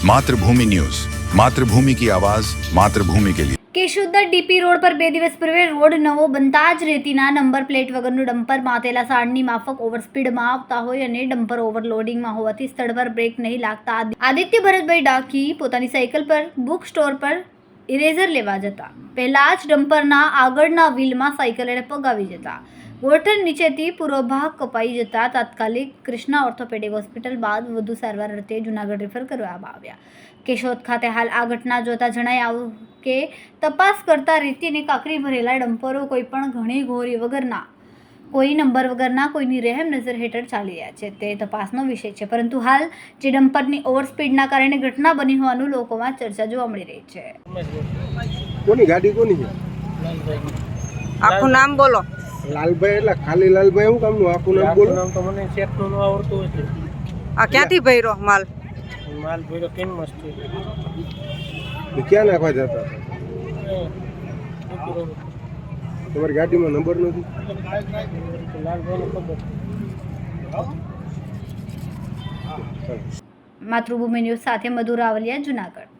Mathrubhumi news Mathrubhumi કી આવાજ માતૃભૂમિ કે લીએ કેશોદર ડીપી રોડ પર બે દિવસ પૂર્વે રોડ નવો બનતા જ રેતીના નંબર પ્લેટ વગરનું ડમ્પર માતેલા સાડની માફક ઓવરસ્પીડમાં આવતા હોય અને ડમ્પર ઓવરલોડિંગમાં હોવાથી સ્થળ પર બ્રેક નહીં લાગતા આદિત્ય ભરતભાઈ ડાકી પોતાની સાયકલ પર બુક સ્ટોર પર ઇરેઝર લેવા જતા પહેલાં જ ડમ્પરના આગળના વ્હીલમાં સાયકલ એણે પગાવી જતા ગોઠણ નીચેથી પૂરો ભાગ કપાઈ જતા તાત્કાલિક કૃષ્ણા ઓર્થોપેડિક હોસ્પિટલ બાદ વધુ સારવાર અર્થે જૂનાગઢ રેફર કરવામાં આવ્યા. કેશોદ ખાતે હાલ આ ઘટના જોતા જણાય આવું કે તપાસ કરતા રીતિને કાકરી ભરેલા ડમ્પરો કોઈ પણ ઘણી ઘોરી વગરના કોઈ નંબર વગરના કોઈની રહેમ નજર હેઠળ ચાલી રહ્યા છે. તે તપાસનો વિષય છે પરંતુ હાલ જે ડમ્પરની ઓવરસ્પીડના કારણે ઘટના બની હોવાનું લોકોમાં ચર્ચા જોવા મળી રહી છે. કોની ગાડી કોની છે? આખું નામ બોલો. લાલભાઈ એટલે ખાલી લાલભાઈ શું કામનું? આખું નામ બોલો. નામ તો મને શેઠનું ન આવડતું હશે આ ક્યાંથી ભર્યો માલ? માલ ભર્યો કેમ મસ્તી ને ક્યાં નાખવા જતા? તમારી ગાડીમાં નંબર નથી? માતૃભૂમિ ન્યૂઝ સાથે મધુ રાવલિયા જુનાગઢ.